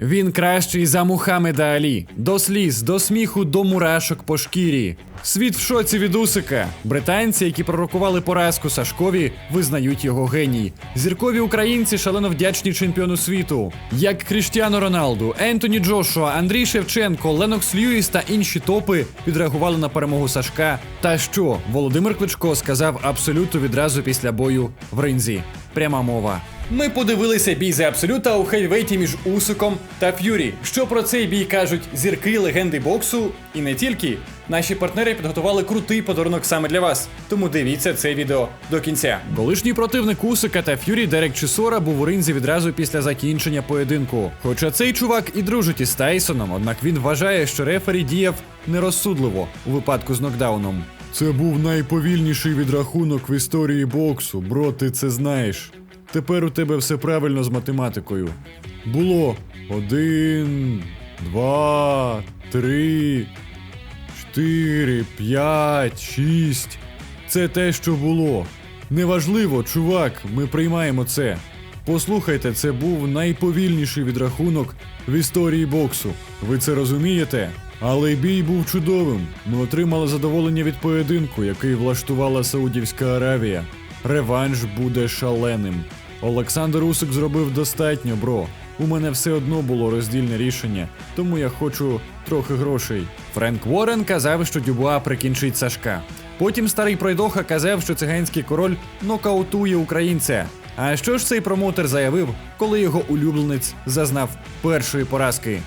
Він кращий за Мухаммеда Алі. До сліз, до сміху, до мурашок по шкірі. Світ в шоці від Усика. Британці, які пророкували поразку Сашкові, визнають його геній. Зіркові українці шалено вдячні чемпіону світу, як Кріштіано Роналду, Ентоні Джошуа, Андрій Шевченко, Ленокс Льюіс та інші топи відреагували на перемогу Сашка. Та що Володимир Кличко сказав абсолюту відразу після бою в ринзі. Пряма мова. Ми подивилися бій за абсолюта у хейвейті між Усиком та Ф'юрі. Що про цей бій кажуть зірки легенди боксу, і не тільки. Наші партнери підготували крутий подарунок саме для вас. Тому дивіться це відео до кінця. Колишній противник Усика та Ф'юрі Дерек Чесора був у ринзі відразу після закінчення поєдинку. Хоча цей чувак і дружить із Тайсоном, однак він вважає, що рефері діяв нерозсудливо у випадку з нокдауном. Це був найповільніший відрахунок в історії боксу, бро, ти це знаєш. Тепер у тебе все правильно з математикою. Було один, два, три, чотири, п'ять, шість. Це те, що було. Неважливо, чувак, ми приймаємо це. Послухайте, це був найповільніший відрахунок в історії боксу. Ви це розумієте? Але бій був чудовим. Ми отримали задоволення від поєдинку, який влаштувала Саудівська Аравія. Реванш буде шаленим. Олександр Усик зробив достатньо, бро. У мене все одно було роздільне рішення, тому я хочу трохи грошей. Френк Уоррен казав, що Дюбуа прикінчить Сашка. Потім старий пройдоха казав, що циганський король нокаутує українця. А що ж цей промоутер заявив, коли його улюбленець зазнав першої поразки?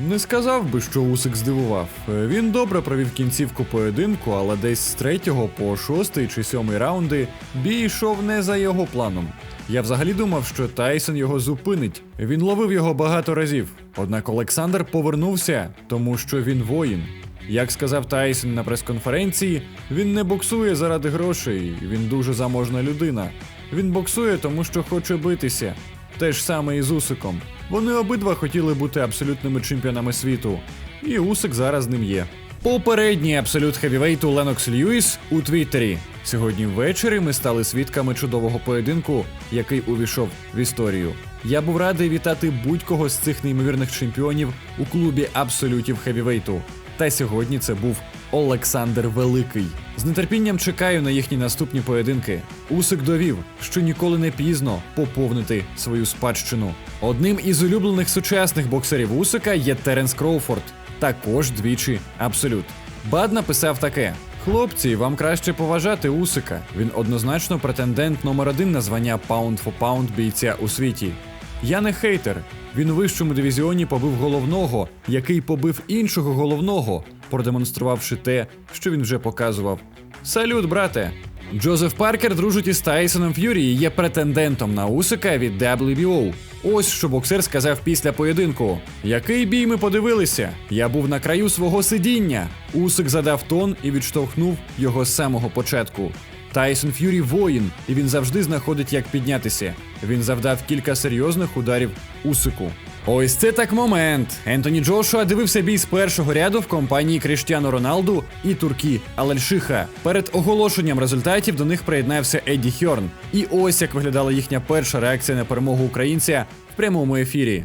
Не сказав би, що Усик здивував. Він добре провів кінцівку поєдинку, але десь з третього по шостий чи сьомий раунди бій йшов не за його планом. Я взагалі думав, що Тайсон його зупинить. Він ловив його багато разів. Однак Олександр повернувся, тому що він воїн. Як сказав Тайсон на прес-конференції, він не боксує заради грошей, він дуже заможна людина. Він боксує, тому що хоче битися. Те ж саме і з Усиком. Вони обидва хотіли бути абсолютними чемпіонами світу, і Усик зараз ним є. Попередній абсолют хевівейту Ленокс Льюіс у Твіттері. Сьогодні ввечері ми стали свідками чудового поєдинку, який увійшов в історію. Я був радий вітати будь-кого з цих неймовірних чемпіонів у клубі абсолютів хевівейту. Та сьогодні це був Олександр Великий. З нетерпінням чекаю на їхні наступні поєдинки. Усик довів, що ніколи не пізно поповнити свою спадщину. Одним із улюблених сучасних боксерів Усика є Теренс Кроуфорд, також двічі абсолют. Бад написав таке: Хлопці, вам краще поважати Усика. Він однозначно претендент номер один на звання Pound for Pound бійця у світі. Я не хейтер. Він у вищому дивізіоні побив головного, який побив іншого головного, продемонструвавши те, що він вже показував. Салют, брате! Джозеф Паркер дружить із Тайсоном Ф'юрі і є претендентом на Усика від WBO. Ось що боксер сказав після поєдинку. Який бій ми подивилися? Я був на краю свого сидіння. Усик задав тон і відштовхнув його з самого початку. Тайсон Ф'юрі воїн, і він завжди знаходить, як піднятися. Він завдав кілька серйозних ударів Усику. Ось це так момент. Ентоні Джошуа дивився бій з першого ряду в компанії Кріштіану Роналду і Туркі Алельшиха. Перед оголошенням результатів до них приєднався Едді Хьорн. І ось як виглядала їхня перша реакція на перемогу українця в прямому ефірі.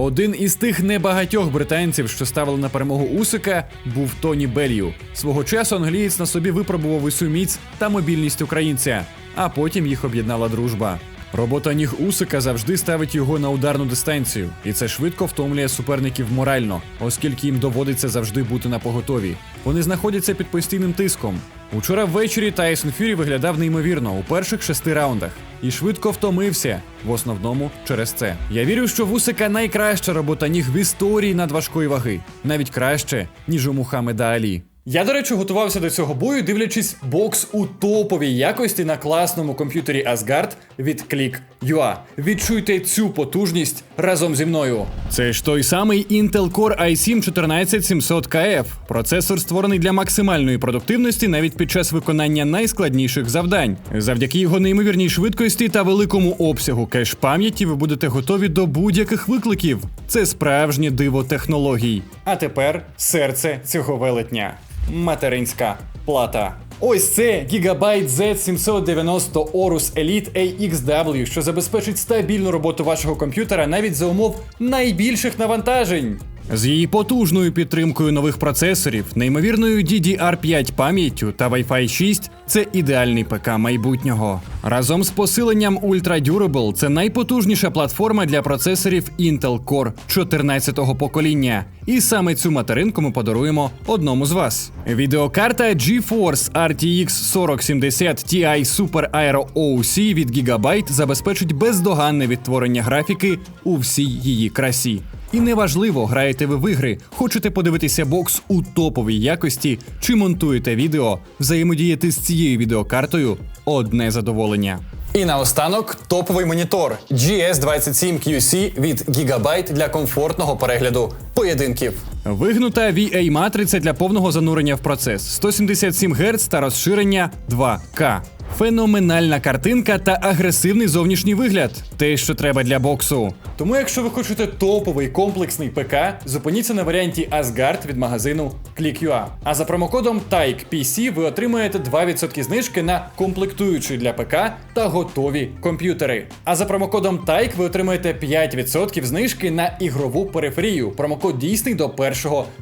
Один із тих небагатьох британців, що ставили на перемогу Усика, був Тоні Беллю. Свого часу англієць на собі випробував усю міць та мобільність українця, а потім їх об'єднала дружба. Робота ніг Усика завжди ставить його на ударну дистанцію, і це швидко втомлює суперників морально, оскільки їм доводиться завжди бути на поготові. Вони знаходяться під постійним тиском. Учора ввечері Тайсон Фюрі виглядав неймовірно у перших шести раундах і швидко втомився, в основному через це. Я вірю, що Вусика найкраща робота ніг в історії надважкої ваги, навіть краще, ніж у Мухаммеда Алі. Я, до речі, готувався до цього бою, дивлячись бокс у топовій якості на класному комп'ютері Asgard від Click.ua. Відчуйте цю потужність разом зі мною. Це ж той самий Intel Core i7 14700KF. Процесор створений для максимальної продуктивності навіть під час виконання найскладніших завдань. Завдяки його неймовірній швидкості та великому обсягу кеш пам'яті ви будете готові до будь-яких викликів. Це справжнє диво технологій. А тепер серце цього велетня материнська плата. Ось це Gigabyte Z790 Orus Elite AXW, що забезпечить стабільну роботу вашого комп'ютера навіть за умов найбільших навантажень. З її потужною підтримкою нових процесорів, неймовірною DDR5 пам'яттю та Wi-Fi 6 це ідеальний ПК майбутнього. Разом з посиленням Ultra Durable це найпотужніша платформа для процесорів Intel Core 14-го покоління. І саме цю материнку ми подаруємо одному з вас. Відеокарта GeForce RTX 4070 Ti Super Aero OC від Gigabyte забезпечить бездоганне відтворення графіки у всій її красі. І неважливо, граєте ви в ігри, хочете подивитися бокс у топовій якості чи монтуєте відео, взаємодіяти з цією відеокартою одне задоволення. І наостанок топовий монітор GS27QC від Gigabyte для комфортного перегляду поєдинків. Вигнута VA матриця для повного занурення в процес 177 Гц та розширення 2К. Феноменальна картинка та агресивний зовнішній вигляд те, що треба для боксу. Тому, якщо ви хочете топовий комплексний ПК, зупиніться на варіанті Asgard від магазину Click.ua. А за промокодом TAIKPC ви отримаєте 2% знижки на комплектуючі для ПК та готові комп'ютери. А за промокодом TAIK ви отримаєте 5% знижки на ігрову периферію. Промокод дійсний до 1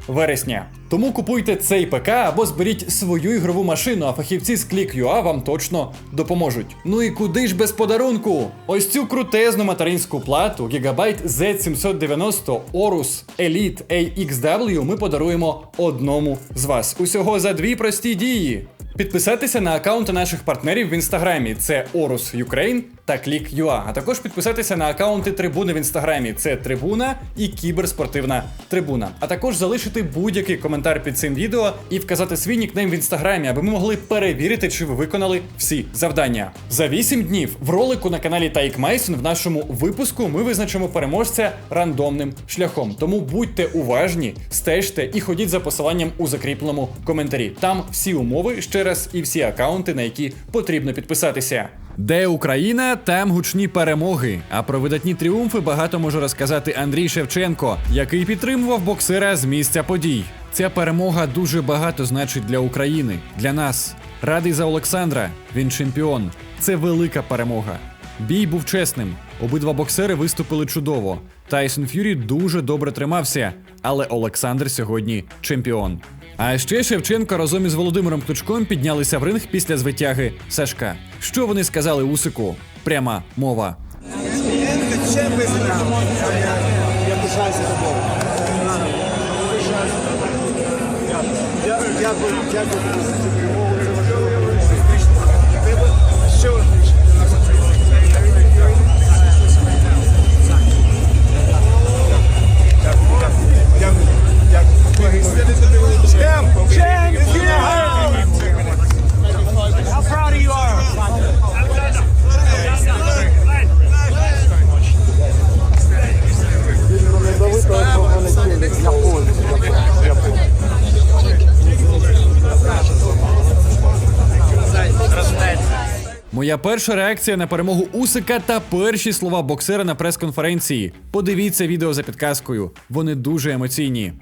вересня. Тому купуйте цей ПК або зберіть свою ігрову машину, а фахівці з Click.ua вам точно допоможуть. Ну і куди ж без подарунку? Ось цю крутезну материнську плату Gigabyte Z790 Orus Elite AXW ми подаруємо одному з вас. Усього за дві прості дії. Підписатися на аккаунти наших партнерів в інстаграмі це Orus Ukraine та Click.ua, а також підписатися на аккаунти трибуни в інстаграмі це Трибуна і Кіберспортивна Трибуна. А також залишити будь-який коментар під цим відео і вказати свій нікнейм в інстаграмі, аби ми могли перевірити, чи ви виконали всі завдання. За 8 днів в ролику на каналі Тайк Майсон в нашому випуску ми визначимо переможця рандомним шляхом. Тому будьте уважні, стежте і ходіть за посиланням у закріпленому коментарі. Там всі умови ще раз і всі аккаунти, на які потрібно підписатися. Де Україна, там гучні перемоги. А про видатні тріумфи багато може розказати Андрій Шевченко, який підтримував боксера з місця подій. Ця перемога дуже багато значить для України, для нас. Радий за Олександра. Він чемпіон. Це велика перемога. Бій був чесним. Обидва боксери виступили чудово. Тайсон Ф'юрі дуже добре тримався, але Олександр сьогодні чемпіон. А ще Шевченко разом із Володимиром Кличком піднялися в ринг після звитяги Сашка. Що вони сказали Усику? Пряма мова. Я. Дякую, дякую Моя перша реакція на перемогу Усика та перші слова боксера на прес-конференції. Подивіться відео за підказкою. Вони дуже емоційні.